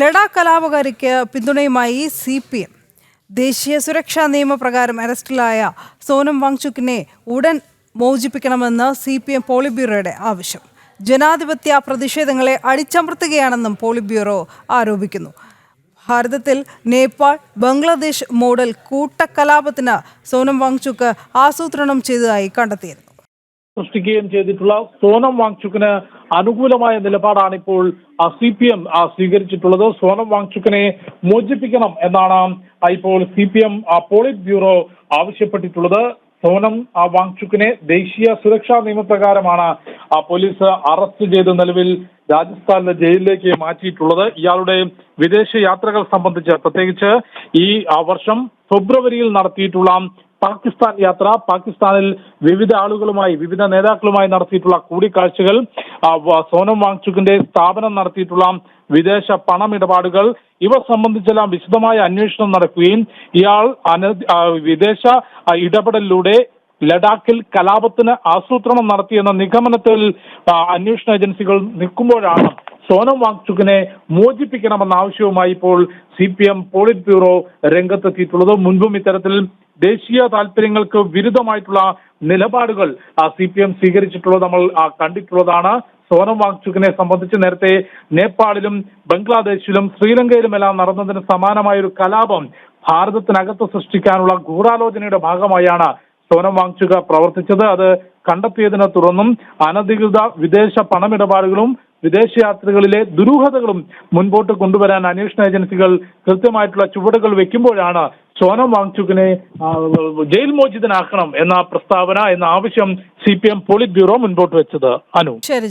ലഡാക്ക് കലാപകാരിക്ക് പിന്തുണയുമായി C P M. ദേശീയ സുരക്ഷാ നിയമപ്രകാരം അറസ്റ്റിലായ സോനം വാങ്ചുക്കിനെ ഉടൻ മോചിപ്പിക്കണമെന്ന് സി പി എം പോളിറ്റ് ബ്യൂറോയുടെ ആവശ്യം. ജനാധിപത്യ പ്രതിഷേധങ്ങളെ അടിച്ചമർത്തുകയാണെന്നും പോളിബ്യൂറോ ബ്യൂറോ ആരോപിക്കുന്നു. ഭാരതത്തിൽ നേപ്പാൾ ബംഗ്ലാദേശ് മോഡൽ കൂട്ടക്കലാപത്തിന് സോനം വാങ്ചുക്ക് ആസൂത്രണം ചെയ്തതായി കണ്ടെത്തിയിരുന്നു. സൃഷ്ടിക്കുകയും ചെയ്തിട്ടുള്ള സോനം വാങ്ചുക്കിന് അനുകൂലമായ നിലപാടാണ് ഇപ്പോൾ സി പി എം സ്വീകരിച്ചിട്ടുള്ളത്. സോനം വാങ്ചുക്കിനെ മോചിപ്പിക്കണം എന്നാണ് ഇപ്പോൾ C P M polit bureau ആവശ്യപ്പെട്ടിട്ടുള്ളത്. Sonam വാങ്ചുക്കിനെ ദേശീയ സുരക്ഷാ നിയമപ്രകാരമാണ് പോലീസ് അറസ്റ്റ് ചെയ്ത് നിലവിൽ രാജസ്ഥാനിലെ ജയിലിലേക്ക് മാറ്റിയിട്ടുള്ളത്. ഇയാളുടെ വിദേശ യാത്രകൾ സംബന്ധിച്ച് പ്രത്യേകിച്ച് ഈ വർഷം ഫെബ്രുവരിയിൽ നടത്തിയിട്ടുള്ള പാകിസ്ഥാൻ യാത്ര പാകിസ്ഥാനിൽ വിവിധ ആളുകളുമായി വിവിധ നേതാക്കളുമായി നടത്തിയിട്ടുള്ള കൂടിക്കാഴ്ചകൾ സോനം വാങ്ചുക്കിന്റെ സ്ഥാപനം നടത്തിയിട്ടുള്ള വിദേശ പണമിടപാടുകൾ ഇവ സംബന്ധിച്ചെല്ലാം വിശദമായ അന്വേഷണം നടക്കുകയും ഇയാൾ വിദേശ ഇടപെടലിലൂടെ ലഡാക്കിൽ കലാപത്തിന് ആസൂത്രണം നടത്തിയെന്ന നിഗമനത്തിൽ അന്വേഷണ ഏജൻസികൾ നിൽക്കുമ്പോഴാണ് സോനം വാങ്ചുക്കിനെ മോചിപ്പിക്കണമെന്ന ആവശ്യവുമായി ഇപ്പോൾ C P M polit bureau രംഗത്തെത്തിയിട്ടുള്ളത്. മുൻപും ഇത്തരത്തിൽ ദേശീയ താല്പര്യങ്ങൾക്ക് വിരുദ്ധമായിട്ടുള്ള നിലപാടുകൾ സി പി എം സ്വീകരിച്ചിട്ടുള്ളത് നമ്മൾ കണ്ടിട്ടുള്ളതാണ്. സോനം വാങ്ചുക്കിനെ സംബന്ധിച്ച് നേരത്തെ നേപ്പാളിലും ബംഗ്ലാദേശിലും ശ്രീലങ്കയിലുമെല്ലാം നടന്നതിന് സമാനമായ ഒരു കലാപം ഭാരതത്തിനകത്ത് സൃഷ്ടിക്കാനുള്ള ഗൂഢാലോചനയുടെ ഭാഗമായാണ് സോനം വാങ്ചുക പ്രവർത്തിച്ചത്. അത് കണ്ടെത്തിയതിനെ തുടർന്നും അനധികൃത വിദേശ പണമിടപാടുകളും വിദേശയാത്രകളിലെ ദുരൂഹതകളും മുൻപോട്ട് കൊണ്ടുവരാൻ അന്വേഷണ ഏജൻസികൾ കൃത്യമായിട്ടുള്ള ചുവടുകൾ വെക്കുമ്പോഴാണ് സോനം വാങ്ചുക്കിനെ ജയിൽ മോചിതനാക്കണം എന്ന പ്രസ്താവന എന്ന ആവശ്യം C P M polit bureau മുൻപോട്ട് വെച്ചത്. അനു. ശരി